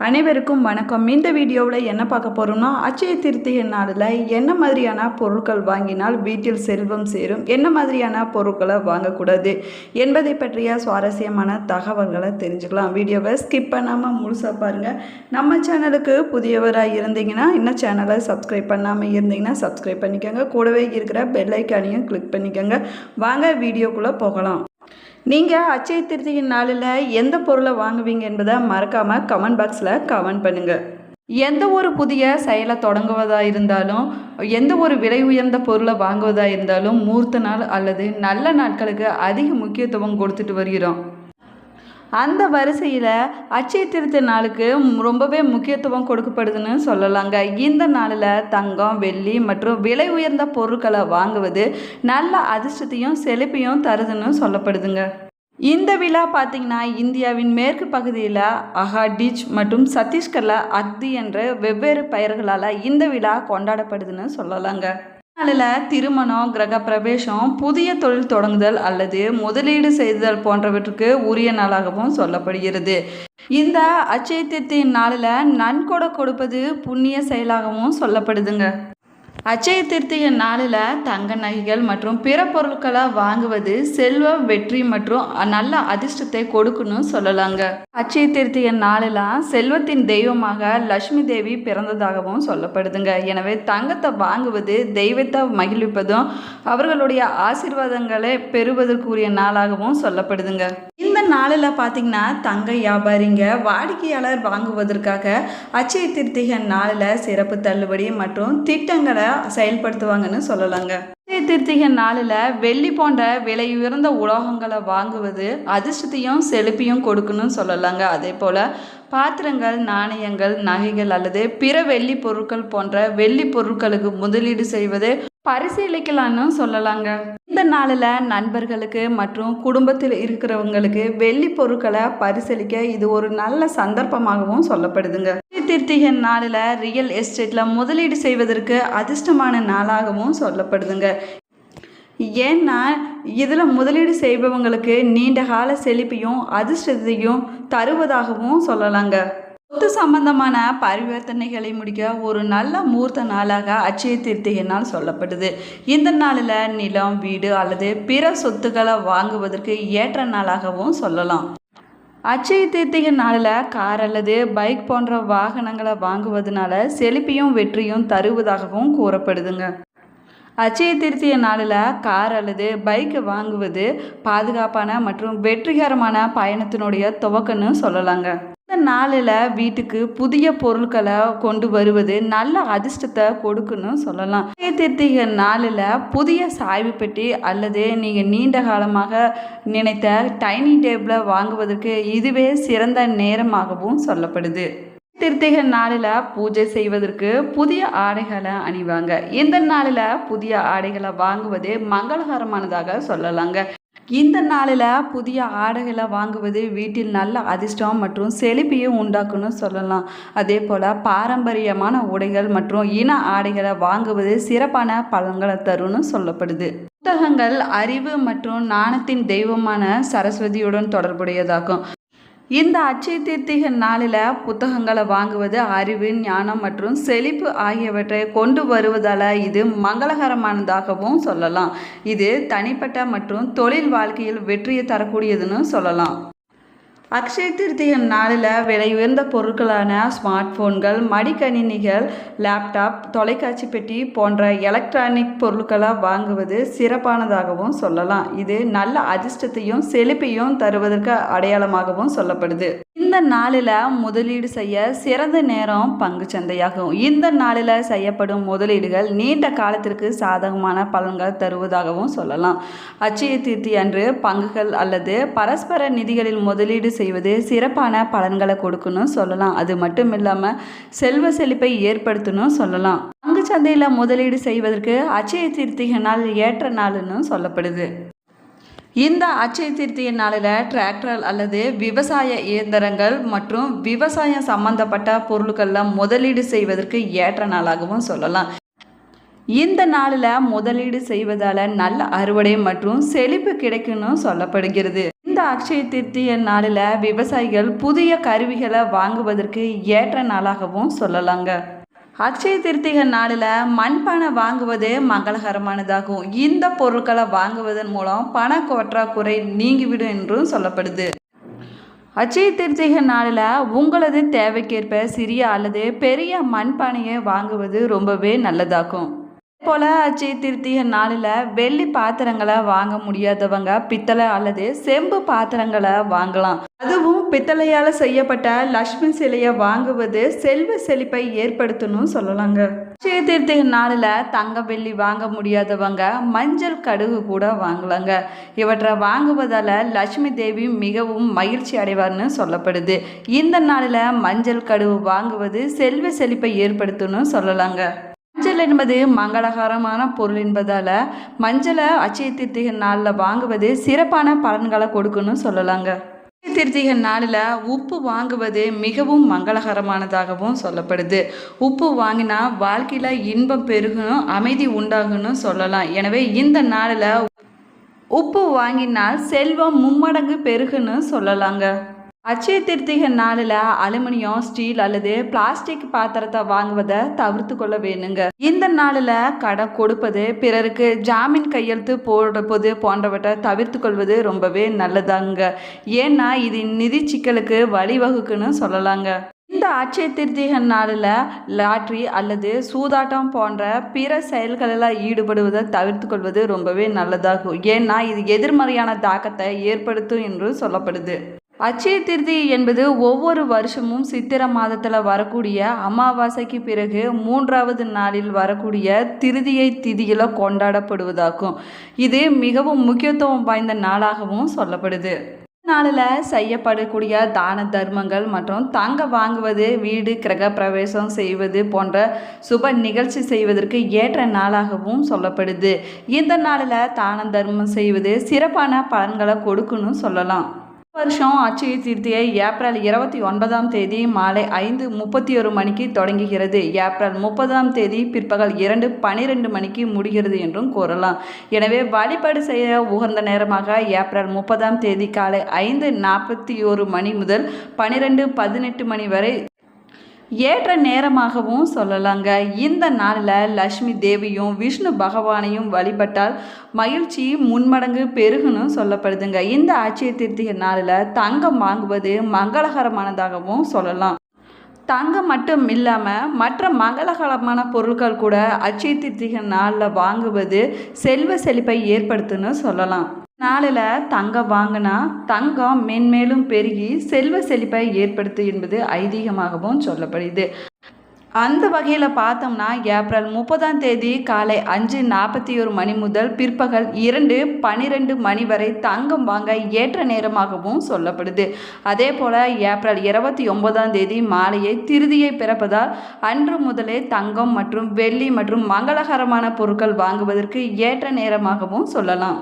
அனைவருக்கும் வணக்கம். இந்த வீடியோவில் என்ன பார்க்க போகிறோம்னா அச்சய திருத்திய நாளில் என்ன மாதிரியான பொருட்கள் வாங்கினால் வீட்டில் செல்வம் சேரும்? என்ன மாதிரியான பொருட்களை வாங்கக்கூடாது? என்பதை பற்றிய சுவாரஸ்யமான தகவல்களை தெரிஞ்சுக்கலாம். வீடியோவை ஸ்கிப் பண்ணாமல் முழுசாக பாருங்கள் நம்ம சேனலுக்கு புதியவராக இருந்தீங்கன்னா இன்னும் சேனலை சப்ஸ்கிரைப் பண்ணாமல் இருந்தீங்கன்னா சப்ஸ்கிரைப் பண்ணிக்கோங்க. கூடவே இருக்கிற பெல்லைக்கானையும் கிளிக் பண்ணிக்கோங்க. வாங்க வீடியோக்குள்ளே போகலாம். நீங்கள் அச்சய திருத்தியின் நாளில் எந்த பொருளை வாங்குவீங்க என்பதை மறக்காமல் கமெண்ட் பாக்ஸில் கமெண்ட் பண்ணுங்கள் எந்த ஒரு புதிய செயலை தொடங்குவதாக இருந்தாலும் எந்த ஒரு விலை உயர்ந்த பொருளை வாங்குவதாக இருந்தாலும் மூர்த்த நாள் அல்லது நல்ல நாட்களுக்கு அதிக முக்கியத்துவம் கொடுத்துட்டு வருகிறோம். அந்த வரிசையில் அச்சய திருத்த நாளுக்கு ரொம்பவே முக்கியத்துவம் கொடுக்கப்படுதுன்னு சொல்லலாங்க. இந்த நாளில் தங்கம் வெள்ளி மற்றும் விலை உயர்ந்த பொருட்களை வாங்குவது நல்ல அதிர்ஷ்டத்தையும் செழிப்பையும் தருதுன்னு சொல்லப்படுதுங்க. இந்த விழா பார்த்திங்கன்னா இந்தியாவின் மேற்கு பகுதியில் அஹாடிச் மற்றும் சத்தீஸ்கரில் அக்தி என்ற வெவ்வேறு பெயர்களால் இந்த விழா கொண்டாடப்படுதுன்னு சொல்லலாங்க. நாளில் திருமணம் கிரக பிரவேசம் புதிய தொழில் தொடங்குதல் அல்லது முதலீடு செய்தல் போன்றவற்றுக்கு உரிய நாளாகவும் சொல்லப்படுகிறது. இந்த அச்சைத்தியத்தின் நாளில் நன்கொடை கொடுப்பது புண்ணிய செயலாகவும் சொல்லப்படுதுங்க. அச்சய திருத்திய நாளில் தங்க நகைகள் மற்றும் பிற பொருட்களை வாங்குவது செல்வ வெற்றி மற்றும் நல்ல அதிர்ஷ்டத்தை கொடுக்கணும் சொல்லலாங்க. அச்சய திருத்திய நாளில் செல்வத்தின் தெய்வமாக லட்சுமி தேவி பிறந்ததாகவும் சொல்லப்படுதுங்க. எனவே தங்கத்தை வாங்குவது தெய்வத்தை மகிழ்விப்பதும் அவர்களுடைய ஆசீர்வாதங்களை பெறுவதற்குரிய நாளாகவும் சொல்லப்படுதுங்க. நாளில் பார்த்தீங்கன்னா தங்க வியாபாரிங்க வாடிக்கையாளர் வாங்குவதற்காக அச்சய திருத்திகன் நாளில் சிறப்பு தள்ளுபடி மற்றும் திட்டங்களை செயல்படுத்துவாங்கன்னு சொல்லலாங்க. அச்சய திருத்திகன் நாளில் வெள்ளி போன்ற விலை உயர்ந்த உலோகங்களை வாங்குவது அதிர்ஷ்டத்தையும் செழிப்பையும் கொடுக்கணும்னு சொல்லலாங்க. அதே போல் பாத்திரங்கள் நாணயங்கள் நகைகள் அல்லது பிற வெள்ளி பொருட்கள் போன்ற வெள்ளி பொருட்களுக்கு முதலீடு செய்வது பரிசீலிக்கலான்னு சொல்லலாங்க. இந்த நாளில் நண்பர்களுக்கு மற்றும் குடும்பத்தில் இருக்கிறவங்களுக்கு வெள்ளி பொருட்களை பரிசீலிக்க இது ஒரு நல்ல சந்தர்ப்பமாகவும் சொல்லப்படுதுங்க. திருத்திக நாளில் ரியல் எஸ்டேட்டில் முதலீடு செய்வதற்கு அதிர்ஷ்டமான நாளாகவும் சொல்லப்படுதுங்க. ஏன்னா இதில் முதலீடு செய்பவங்களுக்கு நீண்ட கால செழிப்பையும் அதிர்ஷ்டத்தையும் தருவதாகவும் சொல்லலாங்க. சொத்து சம்பந்தமான பரிவர்த்தனைகளை முடிக்க ஒரு நல்ல மூர்த்த நாளாக அச்சய திருத்திகை நாள் சொல்லப்படுது இந்த நாளில் நிலம் வீடு அல்லது பிற சொத்துக்களை வாங்குவதற்கு ஏற்ற நாளாகவும் சொல்லலாம். அச்சய தீர்த்திகை நாளில் கார் அல்லது பைக் போன்ற வாகனங்களை வாங்குவதனால செழிப்பையும் வெற்றியும் தருவதாகவும் கூறப்படுதுங்க. அச்சய திருத்திய நாளில் கார் அல்லது பைக்கை வாங்குவது பாதுகாப்பான மற்றும் வெற்றிகரமான பயணத்தினுடைய துவக்கன்னு சொல்லலாங்க. இந்த நாளில் வீட்டுக்கு புதிய பொருட்களை கொண்டு வருவது நல்ல அதிர்ஷ்டத்தை கொடுக்குன்னு சொல்லலாம். அச்சய திருத்திக நாளில் புதிய சாய்வு பெட்டி அல்லது நீங்கள் நீண்ட காலமாக நினைத்த டைனிங் டேபிளை வாங்குவதற்கு இதுவே சிறந்த நேரமாகவும் சொல்லப்படுது. திருத்திக நாளில் பூஜை செய்வதற்கு புதிய ஆடைகளை அணிவாங்க. இந்த நாளில் புதிய ஆடைகளை வாங்குவது மங்களகரமானதாக சொல்லலாங்க. இந்த நாளில் புதிய ஆடைகளை வாங்குவது வீட்டில் நல்ல அதிர்ஷ்டம் மற்றும் செழிப்பையும் உண்டாக்குன்னு சொல்லலாம். அதே போல் பாரம்பரியமான உடைகள் மற்றும் இன ஆடைகளை வாங்குவது சிறப்பான பலன்களை தரும்னு சொல்லப்படுது. புத்தகங்கள் அறிவு மற்றும் நாணத்தின் தெய்வமான சரஸ்வதியுடன் தொடர்புடையதாகும். இந்த அச்சய தீர்த்திக நாளில் புத்தகங்களை வாங்குவது அறிவு ஞானம் மற்றும் செழிப்பு ஆகியவற்றை கொண்டு வருவதால் இது மங்களகரமானதாகவும் சொல்லலாம். இது தனிப்பட்ட மற்றும் தொழில் வாழ்க்கையில் வெற்றியை தரக்கூடியதுன்னு சொல்லலாம். அக்ஷய திருத்தியின் நாளில் விலை உயர்ந்த பொருட்களான ஸ்மார்ட் ஃபோன்கள் மடிக்கணினிகள் லேப்டாப் தொலைக்காட்சி பெட்டி போன்ற எலக்ட்ரானிக் பொருட்களை வாங்குவது சிறப்பானதாகவும் சொல்லலாம். இது நல்ல அதிர்ஷ்டத்தையும் செழிப்பையும் தருவதற்கு அடையாளமாகவும் சொல்லப்படுது. இந்த நாளில் முதலீடு செய்ய சிறந்த நேரம் பங்கு சந்தையாகும். இந்த நாளில் செய்யப்படும் முதலீடுகள் நீண்ட காலத்திற்கு சாதகமான பலன்கள் தருவதாகவும் சொல்லலாம். அச்சய தீர்த்தி அன்று பங்குகள் அல்லது பரஸ்பர நிதிகளில் முதலீடு செய்வது சிறப்பான பலன்களை கொடுக்கணும் சொல்லலாம். அது மட்டும் இல்லாமல் செல்வ செழிப்பை ஏற்படுத்தணும் சொல்லலாம். பங்கு சந்தையில் முதலீடு செய்வதற்கு அச்சய தீர்த்திக நாள் ஏற்ற நாள்னு சொல்லப்படுது. இந்த அச்சய திருத்தியின் நாளில் டிராக்டர் அல்லது விவசாய இயந்திரங்கள் மற்றும் விவசாயம் சம்பந்தப்பட்ட பொருட்களில் முதலீடு செய்வதற்கு ஏற்ற நாளாகவும் சொல்லலாம். இந்த நாளில் முதலீடு செய்வதால் நல்ல அறுவடை மற்றும் செழிப்பு கிடைக்கும்னு சொல்லப்படுகிறது. இந்த அக்ஷய திருத்திய நாளில் விவசாயிகள் புதிய கருவிகளை வாங்குவதற்கு ஏற்ற நாளாகவும் சொல்லலாங்க. அக்ஷய திருத்திக நாளில் மண்பானை வாங்குவது மங்களகரமானதாகும். இந்த பொருட்களை வாங்குவதன் மூலம் பண பற்றாக்குறை நீங்கிவிடும் என்றும் சொல்லப்படுது. அச்சய திருத்திக நாளில் உங்களது தேவைக்கேற்ப சிறிய அல்லது பெரிய மண்பானையை வாங்குவது ரொம்பவே நல்லதாகும். போல அச்சய திருத்திக நாளில் வெள்ளி பாத்திரங்களை வாங்க முடியாதவங்க பித்தளை அல்லது செம்பு பாத்திரங்களை வாங்கலாம். அதுவும் பித்தளையால் செய்யப்பட்ட லக்ஷ்மி சிலையை வாங்குவது செல்வ செழிப்பை ஏற்படுத்தணும் சொல்லலாங்க. அச்சய திருத்திக நாளில் தங்க வெள்ளி வாங்க முடியாதவங்க மஞ்சள் கடுகு கூட வாங்கலாங்க. இவற்றை வாங்குவதால் லட்சுமி தேவி மிகவும் மகிழ்ச்சி அடைவார்னு சொல்லப்படுது. இந்த நாளில் மஞ்சள் கடுகு வாங்குவது செல்வ செழிப்பை ஏற்படுத்தணும் சொல்லலாங்க. மஞ்சள் என்பது மங்களகரமான பொருள் என்பதால் மஞ்சளை அச்சய திருத்திகை நாளில் வாங்குவது சிறப்பான பலன்களை கொடுக்குன்னு சொல்லலாங்க. திருத்திகள் நாளில் உப்பு வாங்குவது மிகவும் மங்களகரமானதாகவும் சொல்லப்படுது. உப்பு வாங்கினா வாழ்க்கையில் இன்பம் பெருகணும் அமைதி உண்டாகணும் சொல்லலாம். எனவே இந்த நாளில் உப்பு வாங்கினால் செல்வம் மும்மடங்கு பெருகுன்னு சொல்லலாங்க. அச்சய திருத்திகை நாளில் அலுமினியம் ஸ்டீல் அல்லது பிளாஸ்டிக் பாத்திரத்தை வாங்குவதை தவிர்த்து கொள்ள வேணுங்க. இந்த நாளில் கடை கொடுப்பது பிறருக்கு ஜாமீன் கையெழுத்து போடுறது போன்றவற்றை தவிர்த்து கொள்வது ரொம்பவே நல்லதாங்க. ஏன்னா இது நிதி சிக்கலுக்கு வழிவகுக்குன்னு சொல்லலாங்க. இந்த அச்சய திருத்திகை நாளில் லாட்ரி அல்லது சூதாட்டம் போன்ற பிற செயல்களில் ஈடுபடுவதை தவிர்த்து கொள்வது ரொம்பவே நல்லதாகும். ஏன்னா இது எதிர்மறையான தாக்கத்தை ஏற்படுத்தும் என்று சொல்லப்படுது. அச்சய திருதி என்பது ஒவ்வொரு வருஷமும் சித்திர மாதத்தில் வரக்கூடிய அமாவாசைக்கு பிறகு மூன்றாவது நாளில் வரக்கூடிய திருதியை திதியில் கொண்டாடப்படுவதாகும். இது மிகவும் முக்கியத்துவம் வாய்ந்த நாளாகவும் சொல்லப்படுது. நாளில் செய்யப்படக்கூடிய தான தர்மங்கள் மற்றும் தங்க வாங்குவது வீடு கிரக பிரவேசம் செய்வது போன்ற சுப நிகழ்ச்சி செய்வதற்கு ஏற்ற நாளாகவும் சொல்லப்படுது. இந்த நாளில் தான தர்மம் செய்வது சிறப்பான பலன்களை கொடுக்குன்னு சொல்லலாம். வருஷம் அச்சய தீர்த்தியை ஏப்ரல் இருபத்தி ஒன்பதாம் தேதி மாலை ஐந்து முப்பத்தி ஒரு மணிக்கு தொடங்குகிறது. ஏப்ரல் முப்பதாம் தேதி பிற்பகல் இரண்டு பனிரெண்டு மணிக்கு முடிகிறது என்றும் கூறலாம். எனவே வழிபாடு செய்ய உகந்த நேரமாக ஏப்ரல் முப்பதாம் தேதி காலை ஐந்து நாற்பத்தி ஒரு மணி முதல் பனிரெண்டு பதினெட்டு மணி வரை ஏற்ற நேரமாகவும் சொல்லலாங்க. இந்த நாளில் லக்ஷ்மி தேவியும் விஷ்ணு பகவானையும் வழிபட்டால் மகிழ்ச்சி முன்மடங்கு பெருகுன்னு சொல்லப்படுதுங்க. இந்த ஆட்சிய திருத்திகை நாளில் தங்கம் வாங்குவது மங்களகரமானதாகவும் சொல்லலாம். தங்கம் மட்டும் இல்லாமல் மற்ற மங்களகரமான பொருட்கள் கூட அச்சய திருத்திகை நாளில் வாங்குவது செல்வ செழிப்பை ஏற்படுத்துன்னு சொல்லலாம். நாளில் தங்கம் வாங்கினா தங்கம் மென்மேலும் பெருகி செல்வ செழிப்பை ஏற்படுத்து என்பது ஐதீகமாகவும் சொல்லப்படுது. அந்த வகையில் பார்த்தோம்னா ஏப்ரல் முப்பதாம் தேதி காலை அஞ்சு நாற்பத்தி ஒரு மணி முதல் பிற்பகல் இரண்டு பனிரெண்டு மணி வரை தங்கம் வாங்க ஏற்ற நேரமாகவும் சொல்லப்படுது. அதே போல் ஏப்ரல் இருபத்தி ஒன்பதாம் தேதி மாலையை திருதியை பிறப்பதால் அன்று முதலே தங்கம் மற்றும் வெள்ளி மற்றும் மங்களகரமான பொருட்கள் வாங்குவதற்கு ஏற்ற நேரமாகவும் சொல்லலாம்.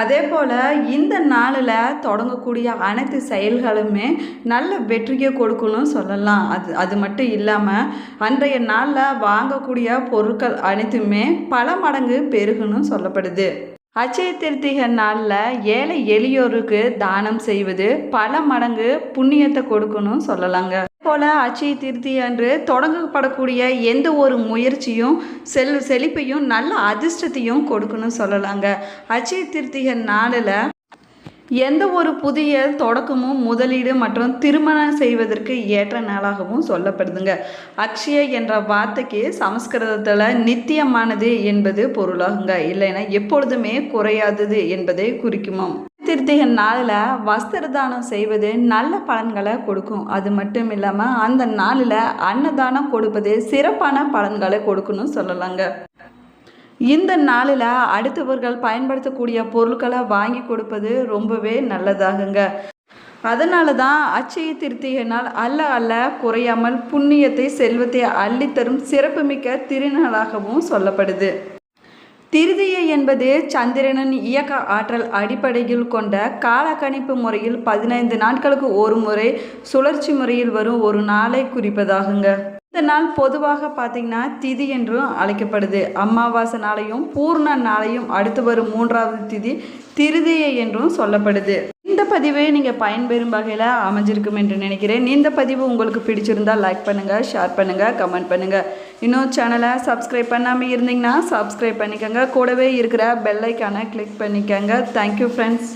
அதே போல் இந்த நாளில் தொடங்கக்கூடிய அனைத்து செயல்களுமே நல்ல வெற்றியை கொடுக்கணும் சொல்லலாம். அது அது மட்டும் இல்லாமல் அன்றைய நாளில் வாங்கக்கூடிய பொருட்கள் அனைத்துமே பல மடங்கு பெருகணும் சொல்லப்படுது. அச்சய திருத்திகை நாளில் ஏழை எளியோருக்கு தானம் செய்வது பல மடங்கு புண்ணியத்தை கொடுக்கணும் சொல்லலாங்க. போல அச்சய திருத்தி அன்று தொடங்கப்படக்கூடிய எந்த ஒரு முயற்சியும் செல் செழிப்பையும் நல்ல அதிர்ஷ்டத்தையும் கொடுக்கணும் சொல்லலாங்க. அச்சய திருத்திக நாளில் எந்த ஒரு புதிய தொடக்கமும் முதலீடு மற்றும் திருமணம் செய்வதற்கு ஏற்ற நாளாகவும் சொல்லப்படுதுங்க. அக்ஷய என்ற வார்த்தைக்கு சமஸ்கிருதத்தில் நித்தியமானது என்பது பொருளாகுங்க. இல்லைன்னா எப்பொழுதுமே குறையாதது என்பதை குறிக்குமாம். திருத்திகை நாளில் வஸ்திர தானம் செய்வது நல்ல பலன்களை கொடுக்கும். அது மட்டும் இல்லாமல் அந்த நாளில் அன்னதானம் கொடுப்பது சிறப்பான பலன்களை கொடுக்கணும்னு சொல்லலாங்க. இந்த நாளில் அடுத்தவர்கள் பயன்படுத்தக்கூடிய பொருட்களை வாங்கி கொடுப்பது ரொம்பவே நல்லதாகுங்க. அதனால தான் அச்சய திருத்திகை நாள் அல்ல அல்ல குறையாமல் புண்ணியத்தை செல்வத்தை அள்ளித்தரும் சிறப்புமிக்க திருநாளாகவும் சொல்லப்படுது. திருதியை என்பது சந்திரனின் இயக்க ஆற்றல் அடிப்படையில் கொண்ட காலக்கணிப்பு முறையில் பதினைந்து நாட்களுக்கு ஒரு முறை சுழற்சி முறையில் வரும் ஒரு நாளை குறிப்பதாகுங்க. இந்த நாள் பொதுவாக பார்த்தீங்கன்னா திதி என்றும் அழைக்கப்படுது. அமாவாசை நாளையும் பூர்ண நாளையும் அடுத்து வரும் மூன்றாவது திதி திருதியை என்றும் சொல்லப்படுது. இந்த பதிவே நீங்கள் பயன்பெறும் வகையில் அமைஞ்சிருக்கும் என்று நினைக்கிறேன். இந்த பதிவு உங்களுக்கு பிடிச்சிருந்தால் லைக் பண்ணுங்கள் ஷேர் பண்ணுங்கள் கமெண்ட் பண்ணுங்கள் இன்னும் சேனலை சப்ஸ்கிரைப் பண்ணாமல் இருந்தீங்கன்னா சப்ஸ்கிரைப் பண்ணிக்கோங்க. கூடவே இருக்கிற பெல்லைக்கான கிளிக் பண்ணிக்கோங்க. Thank you friends